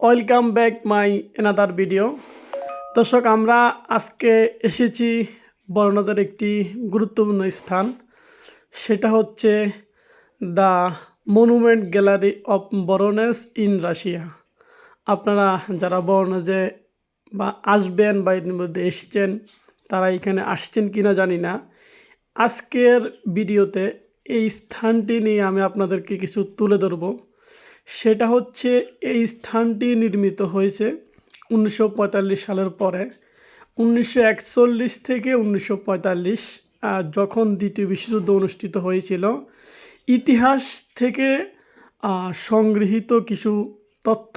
Welcome back my another video দর্শক, আমরা আজকে এসেছি বর্ণদের একটি গুরুত্বপূর্ণ স্থান। সেটা হচ্ছে the monument gallery of Barnes in Russia আপনারা যারা বরনেজে বা আসবেন বা মধ্যে এসছেন, তারা এখানে আসছেন কিনা জানি না। আজকের ভিডিওতে এই স্থানটি নিয়ে আমি আপনাদেরকে কিছু তুলে ধরবো। সেটা হচ্ছে এই স্থানটি নির্মিত হয়েছে উনিশশো পঁয়তাল্লিশ সালের পরে। উনিশশো একচল্লিশ থেকে উনিশশো যখন দ্বিতীয় বিশ্বযুদ্ধ অনুষ্ঠিত হয়েছিল, ইতিহাস থেকে সংগৃহীত কিছু তথ্য,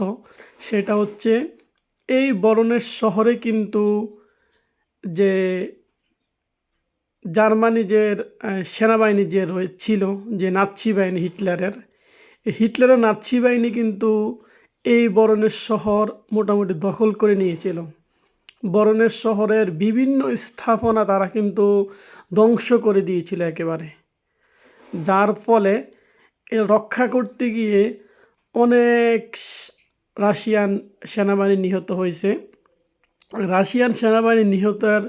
সেটা হচ্ছে এই বরণের শহরে কিন্তু যে জার্মানি যে সেনাবাহিনী যে রয়ে, ছিল, যে নাৎসি বাহিনী হিটলারের হিটলারের নাৎসি বাহিনী কিন্তু এই বরণের শহর মোটামুটি দখল করে নিয়েছিল। বরণের শহরের বিভিন্ন স্থাপনা তারা কিন্তু ধ্বংস করে দিয়েছিল একেবারে। যার ফলে রক্ষা করতে গিয়ে অনেক রাশিয়ান সেনাবাহিনী নিহত হয়েছে। রাশিয়ান সেনাবাহিনী নিহতের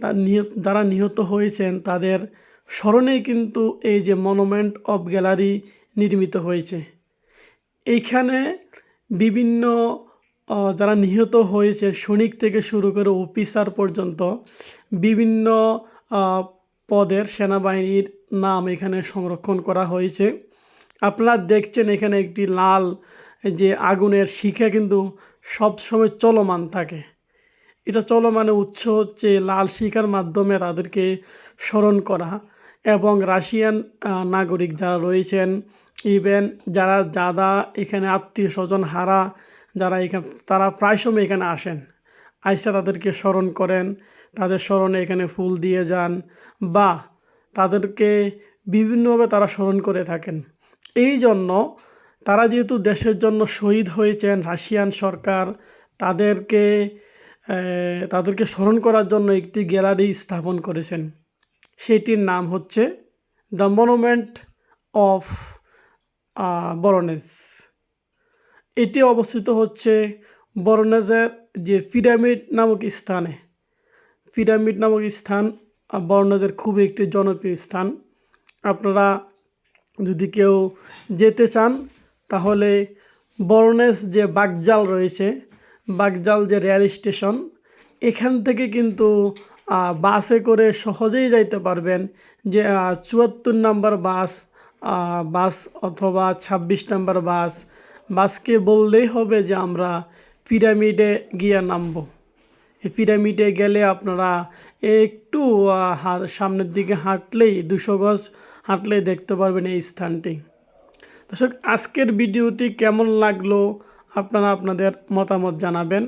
তার নিহত, যারা নিহত হয়েছেন তাদের স্মরণেই কিন্তু এই যে মনুমেন্ট অফ গ্যালারি নির্মিত হয়েছে। এইখানে বিভিন্ন যারা নিহত হয়েছে, সৈনিক থেকে শুরু করে অফিসার পর্যন্ত বিভিন্ন পদের সেনাবাহিনীর নাম এখানে সংরক্ষণ করা হয়েছে। আপনারা দেখছেন এখানে একটি লাল, যে আগুনের শিখা কিন্তু সবসময় চলমান থাকে। এটা চলমানে উৎস হচ্ছে লাল শিখার মাধ্যমে তাদেরকে স্মরণ করা। এবং রাশিয়ান নাগরিক যারা রয়েছেন ইভেন যারা যারা এখানে আত্মীয় স্বজন, হারা যারা এখানে, তারা প্রায় সময় এখানে আসেন। আইসা তাদেরকে স্মরণ করেন, তাদের স্মরণে এখানে ফুল দিয়ে যান বা তাদেরকে বিভিন্নভাবে তারা স্মরণ করে থাকেন। এই জন্য তারা যেহেতু দেশের জন্য শহীদ হয়েছেন রাশিয়ান সরকার, তাদেরকে তাদেরকে স্মরণ করার জন্য একটি গ্যালারি স্থাপন করেছেন। সেটির নাম হচ্ছে দ্য মনুমেন্ট অফ বরনেজ এটি অবস্থিত হচ্ছে বরনেজের যে পিরামিড নামক স্থানে। পিরামিড নামক স্থান বরনেজের খুবই একটি জনপ্রিয় স্থান। আপনারা যদি কেউ যেতে চান, তাহলে বরনেস যে বাগজাল রয়েছে, বাগজাল যে রেল স্টেশন, এখান থেকে কিন্তু বাসে করে সহজেই যাইতে পারবেন যে চুয়াত্তর নাম্বার বাস বাস অথবা ছাব্বিশ নাম্বার বাস। বাসকে বললেই হবে যে, আমরা পিরামিডে গিয়ে নামবো। পিরামিডে গেলে আপনারা একটু সামনের দিকে হাঁটলেই, দুশো গজ হাঁটলেই দেখতে পারবেন এই স্থানটি। দর্শক, আজকের ভিডিওটি কেমন লাগল আপনারা আপনাদের মতামত জানাবেন।